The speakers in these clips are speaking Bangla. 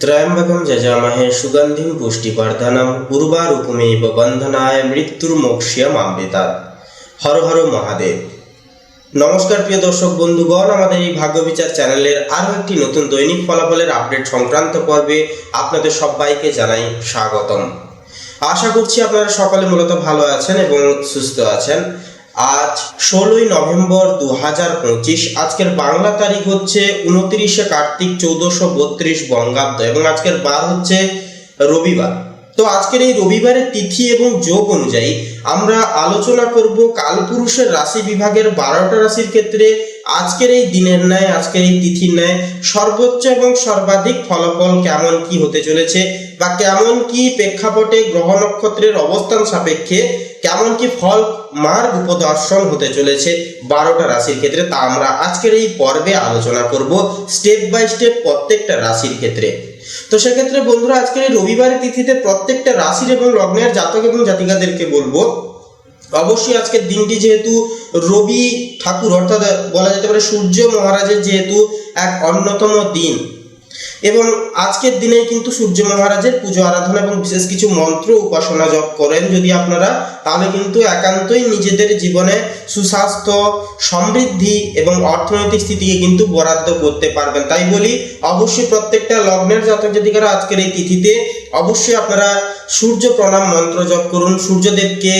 ত্রয়ম্বকম যজামহে সুগন্ধিম পুষ্টিবর্ধনম পূর্বারূপমেব বন্ধনায় মৃত্যুর মোক্ষিয়া আমৃতাৎ হর হর মহাদেব নমস্কার প্রিয় দর্শক বন্ধুগণ আমাদের এই ভাগ্য বিচার চ্যানেলের আরও একটি নতুন দৈনিক ফলাফলের আপডেট সংক্রান্ত পর্বে আপনাদের সবাইকে জানাই স্বাগতম। আশা করছি আপনারা সকলে মূলত ভালো আছেন এবং সুস্থ আছেন। আজ ষোলোই নভেম্বর দু হাজার পঁচিশ। আজকের বাংলা তারিখ হচ্ছে উনত্রিশে কার্তিক চৌদ্দশো বত্রিশ বঙ্গাব্দ এবং আজকের বার হচ্ছে রবিবার। তো আজকের এই রবিবারের তিথি এবং যোগ অনুযায়ী আমরা আলোচনা করব কালপুরুষের রাশি বিভাগের বারোটা রাশির ক্ষেত্রে আজকের এই দিনের ন্যায়, আজকের এই তিথির ন্যায় সর্বোচ্চ এবং সর্বাধিক ফলাফল কেমন কি হতে চলেছে বা কেমন কি প্রেক্ষাপটে গ্রহ নক্ষত্রের অবস্থান সাপেক্ষে কেমন কি ফল, মার্গ উপদর্শন হতে চলেছে বারোটা রাশির ক্ষেত্রে। তা আমরা আজকের এই পর্বে আলোচনা করব স্টেপ বাই স্টেপ প্রত্যেকটা রাশির ক্ষেত্রে। তো সেক্ষেত্রে বন্ধুরা, আজকের এই রবিবারের তিথিতে প্রত্যেকটা রাশির এবং লগ্নের জাতক এবং জাতিকাদেরকে বলব, অবশ্যই আজকের দিনটি যেহেতু রবি ঠাকুর, অর্থাৎ বলা যেতে পারে সূর্য মহারাজের যেহেতু এক অন্যতম দিন এবং আজকের দিনে কিন্তু সূর্য মহারাজের পুজো আরাধনা এবং বিশেষ কিছু মন্ত্র উপাসনা জপ করেন যদি আপনারা, তাহলে কিন্তু একান্তই নিজেদের জীবনে সুস্বাস্থ্য, সমৃদ্ধি এবং অর্থনৈতিক স্থিতিকে কিন্তু বরাদ্দ করতে পারবেন। তাই বলি, অবশ্যই প্রত্যেকটা লগ্নের জাতক জাতিকারা আজকের এই তিথিতে অবশ্যই আপনারা সূর্য প্রণাম মন্ত্র জপ করুন। সূর্যদেবকে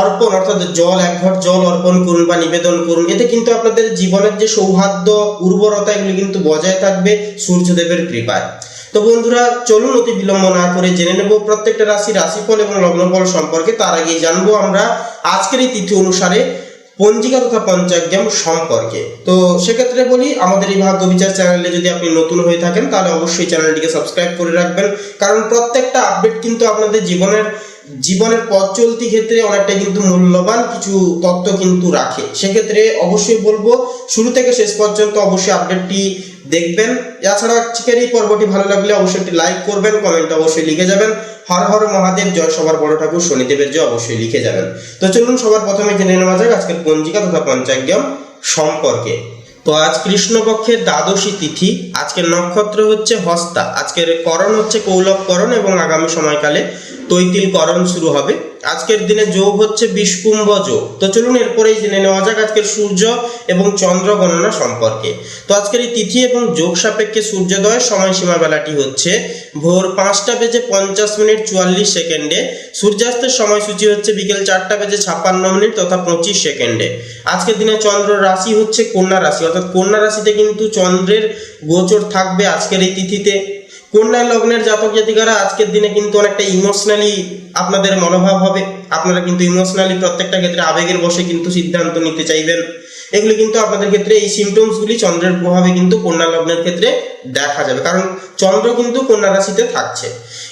অর্পণ, অর্থাৎ জল, এক ঘট জল অর্পণ করুন বা নিবেদন করুন, এতে কিন্তু আপনাদের জীবনের যে সৌহার্দ্য, উর্বরতা, এগুলি কিন্তু বজায় থাকবে সূর্যদেবের কৃপায়। তো বন্ধুরা, চলুন অতি বিলম্ব না করে জেনে নেব প্রত্যেকটা রাশি, রাশিফল এবং লগ্নফল সম্পর্কে। তার আগে জানব আমরা আজকের এই তিথি অনুসারে পঞ্জিকা তথা পঞ্চাগ্রাম সম্পর্কে। তো সেক্ষেত্রে বলি, আমাদের এই ভাগ্য বিচার চ্যানেলে যদি আপনি নতুন হয়ে থাকেন, তাহলে অবশ্যই চ্যানেলটিকে সাবস্ক্রাইব করে রাখবেন। কারণ প্রত্যেকটা আপডেট কিন্তু আপনাদের জীবনের জীবনের পথ চলতি ক্ষেত্রে অনেকটা কিন্তু মূল্যবান কিছু তত্ত্ব কিন্তু রাখে। সেক্ষেত্রে অবশ্যই বলব, শুরু থেকে শেষ পর্যন্ত অবশ্যই আপডেটটি দেখবেন। এছাড়া আজকের এই পর্বটি ভালো লাগলে অবশ্যই একটি লাইক করবেন কমেন্ট অবশ্যই লিখে যাবেন। হর হর মহাদেব, জয় সবার বড় ঠাকুর, শনিদেবের জয় অবশ্যই লিখে যাবেন। তো চলুন সবার প্রথমে জেনে নেওয়া যাক আজকের পঞ্জিকা তথা পঞ্চাগ্রাম সম্পর্কে। তো আজ কৃষ্ণপক্ষের দ্বাদশী তিথি, আজকের নক্ষত্র হচ্ছে হস্তা, আজকের করণ হচ্ছে কৌলভকরণ এবং আগামী সময়কালে তৈতিল করণ শুরু হবে। আজকের দিনে যোগ হচ্ছে বিষকুম্ভ যোগ। তো চলুন এরপরেই জেনে নেওয়া যাক আজকের সূর্য এবং চন্দ্র গণনা সম্পর্কে। তো আজকের এই তিথি এবং যোগ সাপেক্ষে সূর্যোদয়ের সময়সীমা বেলাটি হচ্ছে ভোর পাঁচটা বেজে পঞ্চাশ মিনিট চুয়াল্লিশ সেকেন্ডে। সূর্যাস্তের সময়সূচি হচ্ছে বিকেল চারটা বেজে ছাপ্পান্ন মিনিট তথা পঁচিশ সেকেন্ডে। আজকের দিনে চন্দ্র রাশি হচ্ছে কন্যা রাশি। অর্থাৎ কন্যা রাশিতে কিন্তু চন্দ্রের গোচর থাকবে আজকের এই তিথিতে। কন্যা লগ্নের জাতক জাতিকারা আজকের দিনে কিন্তু অনেকটা ইমোশনালি আপনাদের মনোভাব হবে। আপনারা কিন্তু ইমোশনালি প্রত্যেকটা ক্ষেত্রে আবেগের বসে কিন্তু সিদ্ধান্ত নিতে চাইবেন। এগুলি কিন্তু আপনাদের ক্ষেত্রে এই সিমটমসগুলি চন্দ্রের প্রভাবে কিন্তু কন্যা লগ্নের ক্ষেত্রে দেখা যাবে। কারণ চন্দ্র কিন্তু কন্যা রাশিতে থাকছে।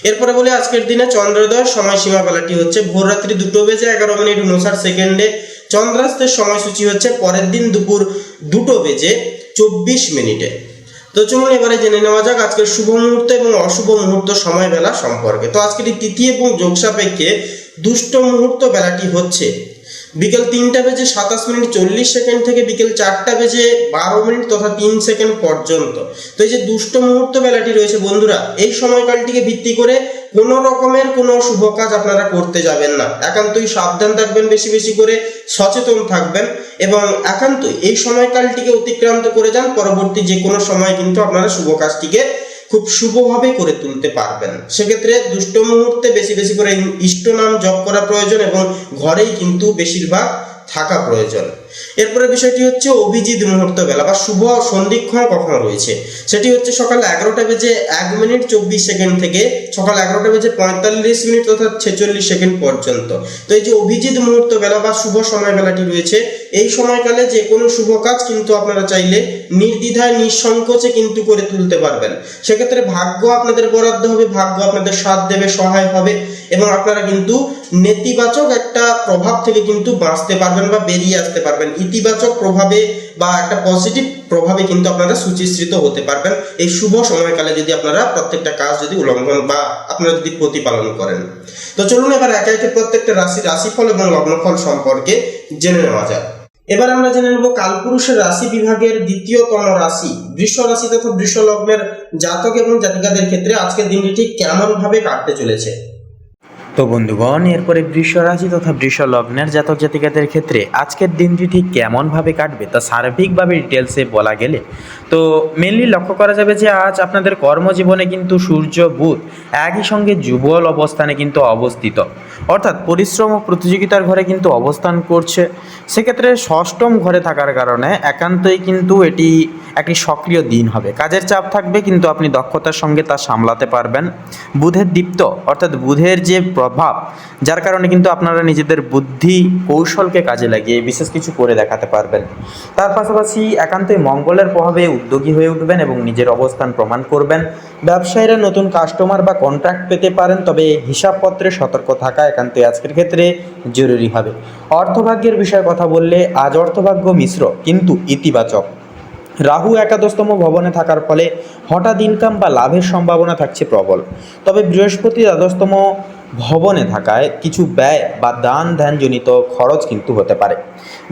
এরপরে বলে আজকের দিনে চন্দ্রোদয়ের সময়সীমা বেলাটি হচ্ছে। ভোর রাত্রি দুটো বেজে এগারো মিনিট উনষাট সেকেন্ডে। চন্দ্রাস্তের সময়সূচি হচ্ছে পরের দিন দুপুর দুটো বেজে চব্বিশ মিনিটে। তো চলুন এবারে জেনে নেওয়া যাক আজকের শুভ মুহূর্ত এবং অশুভ মুহূর্ত সময় বেলা সম্পর্কে। তো আজকের এই তিথি এবং যোগ সাপেক্ষে দুষ্ট মুহূর্ত বেলাটি হচ্ছে বিকেল তিনটা বেজে সাতাশ মিনিট চল্লিশ সেকেন্ড থেকে বিকেল চারটা বেজে বারো মিনিট তথা তিন সেকেন্ড পর্যন্ত। তো এই যে দুষ্ট মুহূর্ত বেলাটি রয়েছে, বন্ধুরা, এই সময়কালটিকে ভিত্তি করে কোনো রকমের কোনো শুভ কাজ আপনারা করতে যাবেন না। একান্তই সাবধান থাকবেন, বেশি বেশি করে সচেতন থাকবেন এবং একান্তই এই সময়কালটিকে অতিক্রান্ত করে যান। পরবর্তী যে কোনো সময় কিন্তু আপনারা শুভ কাজটিকে খুব শুভভাবে করে তুলতে পারবেন। সেক্ষেত্রে দুষ্ট মুহূর্তে বেশি বেশি করে ইষ্ট নাম জপ করা প্রয়োজন এবং ঘরেই কিন্তু বেশিরভাগ থাকা প্রয়োজন। এরপরে বিষয়টি হচ্ছে অভিজিৎ মুহূর্ত বেলা বা শুভ সন্ধিক্ষণ কখন রয়েছে। সেটি হচ্ছে সকাল এগারোটা বেজে এক মিনিট চব্বিশ সেকেন্ড থেকে সকাল এগারোটা বেজে পঁয়তাল্লিশ মিনিট তথা ছেচল্লিশ সেকেন্ড পর্যন্ত। তো এই যে অভিজিৎ মুহূর্ত বেলা বা শুভ সময় বেলাটি রয়েছে এই সময়কালে যে কোনো শুভ কাজ কিন্তু আপনারা চাইলে নির্দ্বিধায়, নিঃসংকোচে কিন্তু করে তুলতে পারবেন। সেক্ষেত্রে ভাগ্য আপনাদের বরাদ্দ হবে, ভাগ্য আপনাদের সাথ দেবে, সহায় হবে এবং আপনারা কিন্তু নেতিবাচক একটা প্রভাব থেকে কিন্তু বাঁচতে পারবেন বা বেরিয়ে আসতে পারবেন। ইতিবাচক প্রভাবে বা একটা পজিটিভ প্রভাবে কিন্তু আপনারা সুচিশ্রিত হতে পারবেন। এই শুভ সময়কালে যদি আপনারা প্রত্যেকটা কাজ যদি উল্লঙ্ঘন বা আপনারা যদি প্রতিপালন করেন। তো চলুন এবার একে একে প্রত্যেকটা রাশি, রাশিফল এবং লগ্নফল সম্পর্কে জেনে নেওয়া যাক। এবার আমরা জেনে নেব কালপুরুষের রাশি বিভাগের দ্বিতীয়তম রাশি, বৃষ রাশি তথা বৃষ লগ্নের জাতক এবং জাতিকাদের ক্ষেত্রে আজকের দিনটি ঠিক কেমন ভাবে কাটতে চলেছে। তো বন্ধুগণ, এরপরে বৃষ রাশি তথা বৃষ লগ্নের জাতক জাতিকাদের ক্ষেত্রে আজকের দিনটি ঠিক কেমনভাবে কাটবে তা সার্বিকভাবে ডিটেলসে বলা গেলে। তো মেনলি লক্ষ্য করা যাবে যে আজ আপনাদের কর্মজীবনে কিন্তু সূর্য, বুধ একই সঙ্গে যুগল অবস্থানে কিন্তু অবস্থিত। অর্থাৎ পরিশ্রম ও প্রতিযোগিতার ঘরে কিন্তু অবস্থান করছে। সেক্ষেত্রে ষষ্ঠম ঘরে থাকার কারণে একান্তই কিন্তু এটি একটি সক্রিয় দিন হবে। কাজের চাপ থাকবে কিন্তু আপনি দক্ষতার সঙ্গে তা সামলাতে পারবেন। বুধের দীপ্ত, অর্থাৎ বুধের যে প্রভাব, যার কারণে কিন্তু আপনারা নিজেদের বুদ্ধি কৌশলকে কাজে লাগিয়ে বিশেষ কিছু করে দেখাতে পারবেন। তার পাশাপাশি একান্তই মঙ্গলের প্রভাবে উদ্যোগী হয়ে উঠবেন এবং নিজের অবস্থান প্রমাণ করবেন। ব্যবসায়ীরা নতুন কাস্টমার বা কন্ট্রাক্ট পেতে পারেন, তবে হিসাবপত্রে সতর্ক থাকা একান্তই আজকের ক্ষেত্রে জরুরি হবে। অর্থভাগ্যের বিষয়ে কথা বললে আজ অর্থভাগ্য মিশ্র, কিন্তু ইতিবাচক। রাহু একাদশতম ভবনে থাকার ফলে হঠাৎ ইনকাম বা লাভের সম্ভাবনা থাকছে প্রবল। তবে বৃহস্পতি দ্বাদশতম ভবনে থাকায় কিছু ব্যয় বা দান ধ্যানজনিত খরচ কিন্তু হতে পারে।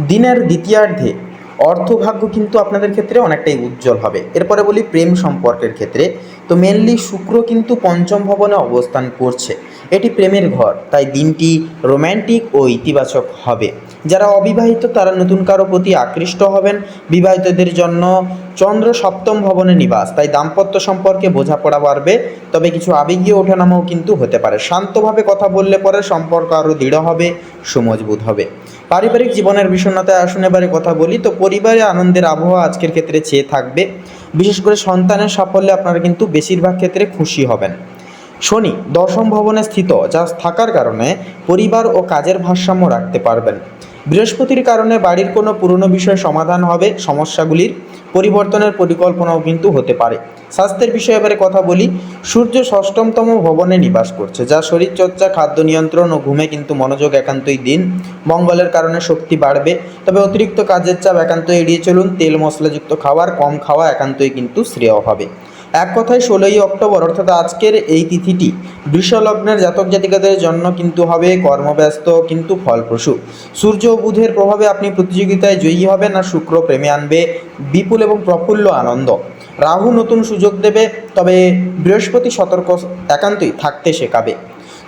দিনের দ্বিতীয়ার্ধে অর্থভাগ্য কিন্তু আপনাদের ক্ষেত্রে অনেকটাই উজ্জ্বল হবে। এরপরে বলি প্রেম সম্পর্কের ক্ষেত্রে। তো মেনলি শুক্র কিন্তু পঞ্চম ভবনে অবস্থান করছে। এটি প্রেমের ঘর, তাই দিনটি রোম্যান্টিক ও ইতিবাচক হবে। যারা অবিবাহিত তারা নতুন কারও প্রতি আকৃষ্ট হবেন। বিবাহিতদের জন্য চন্দ্র সপ্তম ভবনে নিবাস, তাই দাম্পত্য সম্পর্কে বোঝাপড়া বাড়বে, তবে কিছু আবেগীয় ওঠানামাও কিন্তু হতে পারে। শান্তভাবে কথা বললে পরে সম্পর্ক আরও দৃঢ় হবে, সুমজবুত হবে। পারিবারিক জীবনের বিষণ্ণতায় আসুন, এবারে কথা বলি। তো পরিবারে আনন্দের আবহাওয়া আজকের ক্ষেত্রে চেয়ে থাকবে। বিশেষ করে সন্তানের সাফল্যে আপনারা কিন্তু বেশিরভাগ ক্ষেত্রে খুশি হবেন। শনি, দশম ভবনে স্থিত, যা থাকার কারণে পরিবার ও কাজের ভারসাম্য রাখতে পারবেন। বৃহস্পতির কারণে বাড়ির কোনো পুরনো বিষয় সমাধান হবে, সমস্যাগুলির পরিবর্তনের পরিকল্পনাও কিন্তু হতে পারে। স্বাস্থ্যের বিষয়ে এবারে কথা বলি। সূর্য ষষ্ঠমতম ভবনে নিবাস করছে, যা শরীরচর্চা, খাদ্য নিয়ন্ত্রণ ও ঘুমে কিন্তু মনোযোগ একান্তই দিন। মঙ্গলের কারণে শক্তি বাড়বে, তবে অতিরিক্ত কাজের চাপ একান্ত এড়িয়ে চলুন। তেল মশলাযুক্ত খাবার, কম খাওয়া একান্তই কিন্তু শ্রেয় হবে। এক কথায় ষোলোই অক্টোবর, অর্থাৎ আজকের এই তিথিটি, বৃষলগ্নের জাতক জাতিকাদের জন্য কিন্তু হবে কর্মব্যস্ত, কিন্তু ফলপ্রসূ। সূর্য ও বুধের প্রভাবে আপনি প্রতিযোগিতায় জয়ী হবেন আর শুক্র প্রেমে আনবে। বিপুল এবং প্রফুল্ল আনন্দ। রাহু নতুন সুযোগ দেবে, তবে বৃহস্পতি সতর্ক একান্তই থাকতে শেখাবে।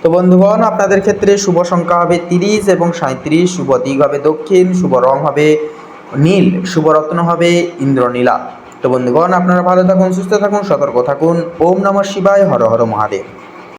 তো বন্ধুগণ, আপনাদের ক্ষেত্রে শুভ সংখ্যা হবে তিরিশ এবং সাঁত্রিশ শুভ দিক হবে দক্ষিণ, শুভ রং হবে নীল, শুভ রত্ন হবে ইন্দ্রনীলা। তো বন্ধুগণ, আপনারা ভালো থাকুন, সুস্থ থাকুন, সতর্ক থাকুন। ওম নমঃ শিবায়, হর হর মহাদেব।